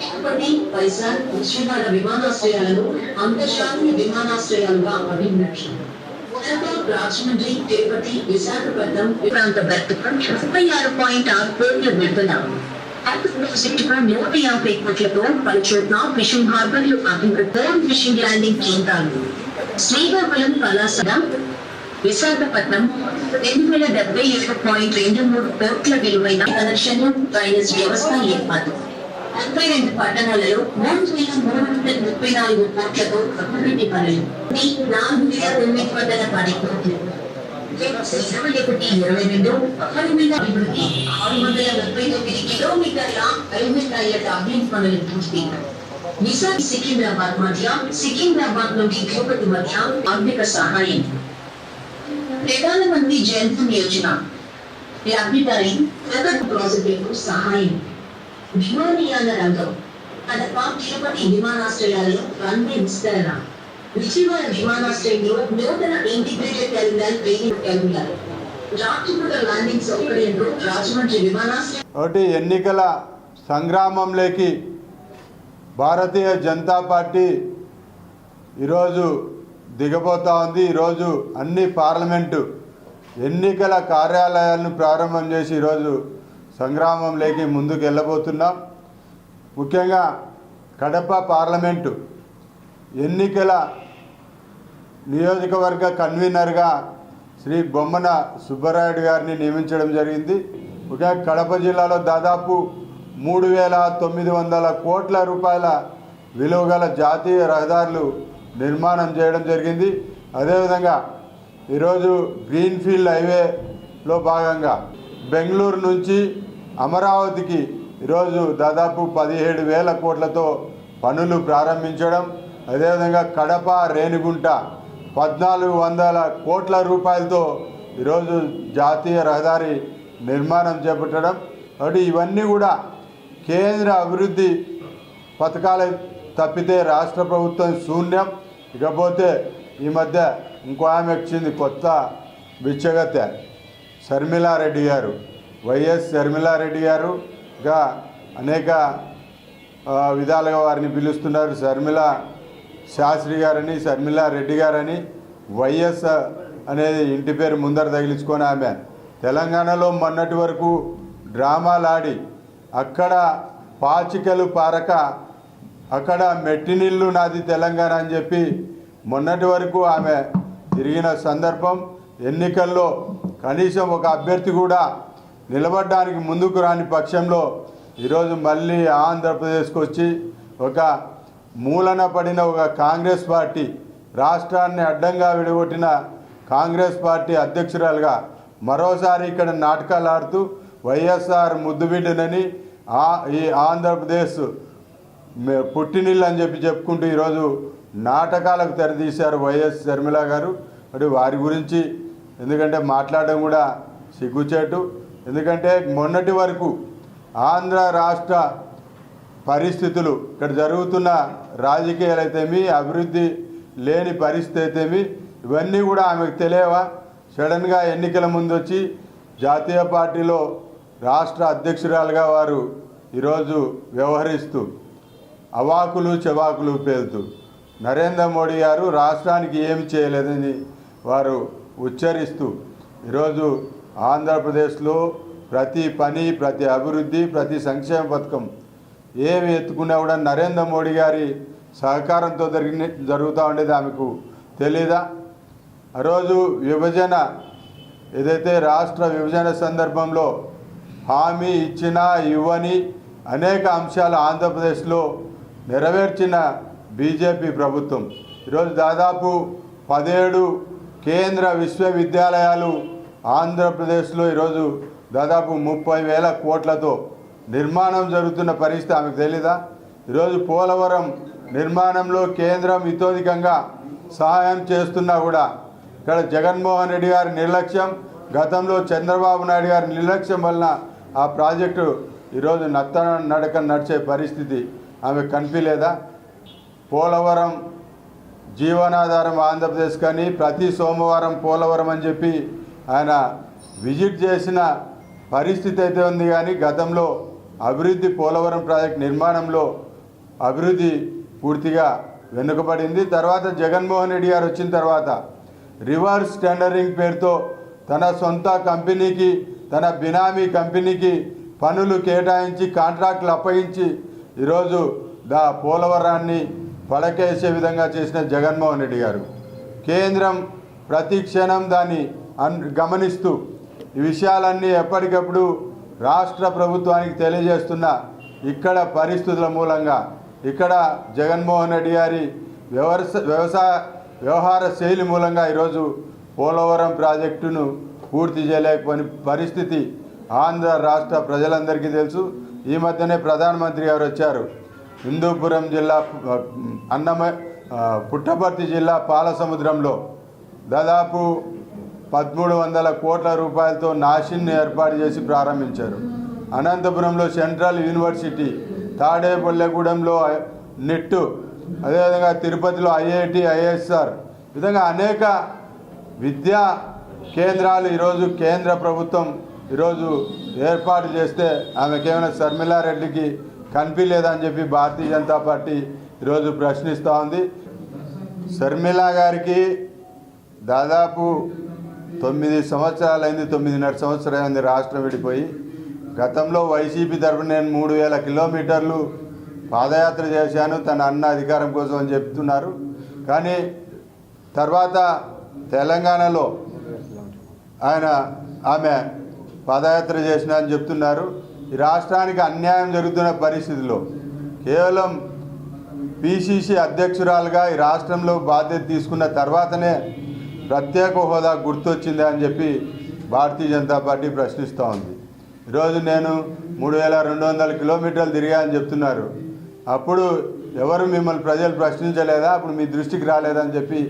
తిరుపతి వైజాగ్ విజయవాడ విమానాశ్రయాలను అంతర్జాతీయ విమానాశ్రయాలుగా అభివృద్ధి హైదరాబాద్, రాజమండ్రి తిరుపతి విశాఖపట్నం ప్రాంత భర్తకు ముప్పై ఆరు పాయింట్ ఆరు కోట్ల విడుదల. ప్రాజెక్టుగా నూట యాభై కోట్లతో పలుచోట్ల ఫిషింగ్ హార్బర్లు అభివృద్ధి ఫిషింగ్ ల్యాండింగ్ కేంద్రాలు. శ్రీకాకుళం కళాశాల విశాఖపట్నం రెండు వేల డెబ్బై ఏడు పాయింట్ రెండు మూడు కోట్ల విలువైన కనెక్షన్లు డ్రైనేజ్ వ్యవస్థ ఏర్పాటు. ముప్పై రెండు పట్టణాలలో మూడు వేల మూడు వందల ముప్పై నాలుగు కోట్లతో అభివృద్ధి పనులు ఈ నాలుగు వేల తొమ్మిది వందల పది కోట్లు ఇరవై ఒకటి ఇరవై రెండు పదకొండు అభివృద్ధి ఆరు వందల ముప్పై తొమ్మిది కిలోమీటర్ల రైల్వే రైళ్ళ అభివృద్ధి పనులు పూర్తి నిజాం సికింద్రాబాద్ మధ్య సికింద్రాబాద్ నుండి తిరుపతి మధ్య ఆర్థిక సహాయం ప్రధానమంత్రి జన్ధన్ యోజన లబ్ధిదారి ప్రగతి ప్రాజెక్టులకు సహాయం విమానయాన రంగం కడప తిరుపతి రన్వే విస్తరణ. విజయవాడ విమానాశ్రయంలో నూతన ఇంటిగ్రేటెడ్ టెర్మినల్ ట్రైనింగ్ టెర్మినల్. ఒకటి ఎన్నికల సంగ్రామంలోకి భారతీయ జనతా పార్టీ ఈరోజు దిగబోతా ఉంది. ఈరోజు అన్ని పార్లమెంటు ఎన్నికల కార్యాలయాలను ప్రారంభం చేసి ఈరోజు సంగ్రామంలోకి ముందుకు వెళ్ళబోతున్నాం. ముఖ్యంగా కడప పార్లమెంటు ఎన్నికల నియోజకవర్గ కన్వీనర్గా శ్రీ బొమ్మన సుబ్బరాయుడు గారిని నియమించడం జరిగింది. ముఖ్యంగా కడప జిల్లాలో దాదాపు మూడు వేల తొమ్మిది వందల కోట్ల రూపాయల విలువ గల జాతీయ రహదారులు నిర్మాణం చేయడం జరిగింది. అదేవిధంగా ఈరోజు గ్రీన్ఫీల్డ్ హైవేలో భాగంగా బెంగళూరు నుంచి అమరావతికి ఈరోజు దాదాపు పదిహేడు వేల కోట్లతో పనులు ప్రారంభించడం అదేవిధంగా కడప రేణిగుంట పద్నాలుగు వందల కోట్ల రూపాయలతో ఈరోజు జాతీయ రహదారి నిర్మాణం చేపట్టడం. కాబట్టి ఇవన్నీ కూడా కేంద్ర అభివృద్ధి పథకాలు తప్పితే రాష్ట్ర ప్రభుత్వం శూన్యం. ఇకపోతే ఈ మధ్య ఇంకో ఆమె వచ్చింది కొత్త బిచ్చగత్తె షర్మిలారెడ్డి గారు. వైఎస్ షర్మిలారెడ్డి గారు ఇంకా అనేక విధాలుగా వారిని పిలుస్తున్నారు. శర్మిల శాస్త్రి గారని శర్మిల రెడ్డి గారని వైఎస్ అనేది ఇంటి పేరు ముందర తగిలించుకొని ఆమె. తెలంగాణలో మొన్నటి వరకు డ్రామాలాడి అక్కడ పాచికలు పారక అక్కడ మెట్టినిల్లు నాది తెలంగాణ అని చెప్పి మొన్నటి వరకు ఆమె తిరిగిన సందర్భం ఎన్నికల్లో కనీసం ఒక అభ్యర్థి కూడా నిలబడడానికి ముందుకు రాని పక్షంలో ఈరోజు మళ్ళీ ఆంధ్రప్రదేశ్కి వచ్చి ఒక మూలన పడిన ఒక కాంగ్రెస్ పార్టీ రాష్ట్రాన్ని అడ్డంగా విడగొట్టిన కాంగ్రెస్ పార్టీ అధ్యక్షురాలుగా మరోసారి ఇక్కడ నాటకాలు ఆడుతూ వైఎస్ఆర్ ముద్దుబిడ్డనని ఆ ఈ ఆంధ్రప్రదేశ్ పుట్టినీళ్ళు పుట్టినిల్లు అని చెప్పి చెప్పుకుంటూ ఈరోజు నాటకాలకు తెరదీశారు వైఎస్ శర్మిల గారు. మరి వారి గురించి ఎందుకంటే మాట్లాడడం కూడా సిగ్గుచేటు. ఎందుకంటే మొన్నటి వరకు ఆంధ్ర రాష్ట్ర పరిస్థితులు ఇక్కడ జరుగుతున్న రాజకీయాలు అయితేమి అభివృద్ధి లేని పరిస్థితి అయితేమి ఇవన్నీ కూడా ఆమెకు తెలియవా? సడన్గా ఎన్నికల ముందు వచ్చి జాతీయ పార్టీలో రాష్ట్ర అధ్యక్షురాలుగా వారు ఈరోజు వ్యవహరిస్తూ అవాకులు చెవాకులు పేలుతూ నరేంద్ర మోడీ గారు రాష్ట్రానికి ఏమి చేయలేదని వారు ఉచ్చరిస్తూ ఈరోజు ఆంధ్రప్రదేశ్లో ప్రతి పని ప్రతి అభివృద్ధి ప్రతి సంక్షేమ పథకం ఏమి ఎత్తుకున్నా కూడా నరేంద్ర మోడీ గారి సహకారంతో జరిగిన జరుగుతూ ఉండేది ఆమెకు తెలీదా? ఆ రోజు విభజన ఏదైతే రాష్ట్ర విభజన సందర్భంలో హామీ ఇచ్చినా ఇవ్వని అనేక అంశాలు ఆంధ్రప్రదేశ్లో నెరవేర్చిన బీజేపీ ప్రభుత్వం. ఈరోజు దాదాపు పదిహేడు కేంద్ర విశ్వవిద్యాలయాలు ఆంధ్రప్రదేశ్లో ఈరోజు దాదాపు ముప్పై వేల కోట్లతో నిర్మాణం జరుగుతున్న పరిస్థితి ఆమెకు తెలీదా? ఈరోజు పోలవరం నిర్మాణంలో కేంద్రం ఇతోధికంగా సహాయం చేస్తున్నా కూడా ఇక్కడ జగన్మోహన్ రెడ్డి గారి నిర్లక్ష్యం గతంలో చంద్రబాబు నాయుడు గారి నిర్లక్ష్యం వలన ఆ ప్రాజెక్టు ఈరోజు నత్త నడక నడిచే పరిస్థితి ఆమె కనిపించలేదా? పోలవరం జీవనాధారం ఆంధ్రప్రదేశ్ కానీ ప్రతి సోమవారం పోలవరం అని చెప్పి ఆయన విజిట్ చేసిన పరిస్థితి అయితే ఉంది కానీ గతంలో అభివృద్ధి పోలవరం ప్రాజెక్ట్ నిర్మాణంలో అభివృద్ధి పూర్తిగా వెనుకబడింది. తర్వాత జగన్మోహన్ రెడ్డి గారు వచ్చిన తర్వాత రివర్స్ టెండరింగ్ పేరుతో తన సొంత కంపెనీకి తన బినామీ కంపెనీకి పనులు కేటాయించి కాంట్రాక్టులు అప్పగించి ఈరోజు దా పోలవరాన్ని పడకేసే విధంగా చేసిన జగన్మోహన్ రెడ్డి గారు. కేంద్రం ప్రతి క్షణం దాన్ని అన్ గమనిస్తూ ఈ విషయాలన్నీ ఎప్పటికప్పుడు రాష్ట్ర ప్రభుత్వానికి తెలియజేస్తున్న ఇక్కడ పరిస్థితుల మూలంగా ఇక్కడ జగన్మోహన్ రెడ్డి గారి వ్యవసాయ వ్యవహార శైలి మూలంగా ఈరోజు పోలవరం ప్రాజెక్టును పూర్తి చేయలేకపోయిన పరిస్థితి ఆంధ్ర రాష్ట్ర ప్రజలందరికీ తెలుసు. ఈ మధ్యనే ప్రధానమంత్రి గారు వచ్చారు. హిందూపురం జిల్లా అన్నమ అన్నమయ పుట్టపర్తి జిల్లా పాలసముద్రంలో దాదాపు పదమూడు వందల కోట్ల రూపాయలతో నాషిన్ని ఏర్పాటు చేసి ప్రారంభించారు. అనంతపురంలో సెంట్రల్ యూనివర్సిటీ తాడేపల్లెగూడెంలో నెట్టు అదేవిధంగా తిరుపతిలో ఐఐటి ఐఎస్ఆర్ విధంగా అనేక విద్యా కేంద్రాలు ఈరోజు కేంద్ర ప్రభుత్వం ఈరోజు ఏర్పాటు చేస్తే ఆమెకేమైనా శర్మిలారెడ్డికి కనిపించలేదని చెప్పి భారతీయ జనతా పార్టీ ఈరోజు ప్రశ్నిస్తూ ఉంది. శర్మిల గారికి దాదాపు తొమ్మిది సంవత్సరాలైంది తొమ్మిదిన్నర సంవత్సరాలైంది రాష్ట్రం విడిపోయి. గతంలో వైసీపీ తరఫున నేను మూడు వేల కిలోమీటర్లు పాదయాత్ర చేశాను తన అన్న అధికారం కోసం అని చెప్తున్నారు. కానీ తర్వాత తెలంగాణలో ఆయన ఆమె పాదయాత్ర చేసిన అని చెప్తున్నారు. ఈ రాష్ట్రానికి అన్యాయం జరుగుతున్న పరిస్థితిలో కేవలం పిసిసి అధ్యక్షురాలుగా ఈ రాష్ట్రంలో బాధ్యత తీసుకున్న తర్వాతనే ప్రత్యేక హోదా గుర్తొచ్చిందా అని చెప్పి భారతీయ జనతా పార్టీ ప్రశ్నిస్తూ ఉంది. ఈరోజు నేను మూడు వేల రెండు వందల కిలోమీటర్లు తిరిగా అని చెప్తున్నారు. అప్పుడు ఎవరు మిమ్మల్ని ప్రజలు ప్రశ్నించలేదా? అప్పుడు మీ దృష్టికి రాలేదని చెప్పి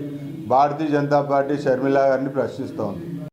భారతీయ జనతా పార్టీ షర్మిల గారిని ప్రశ్నిస్తోంది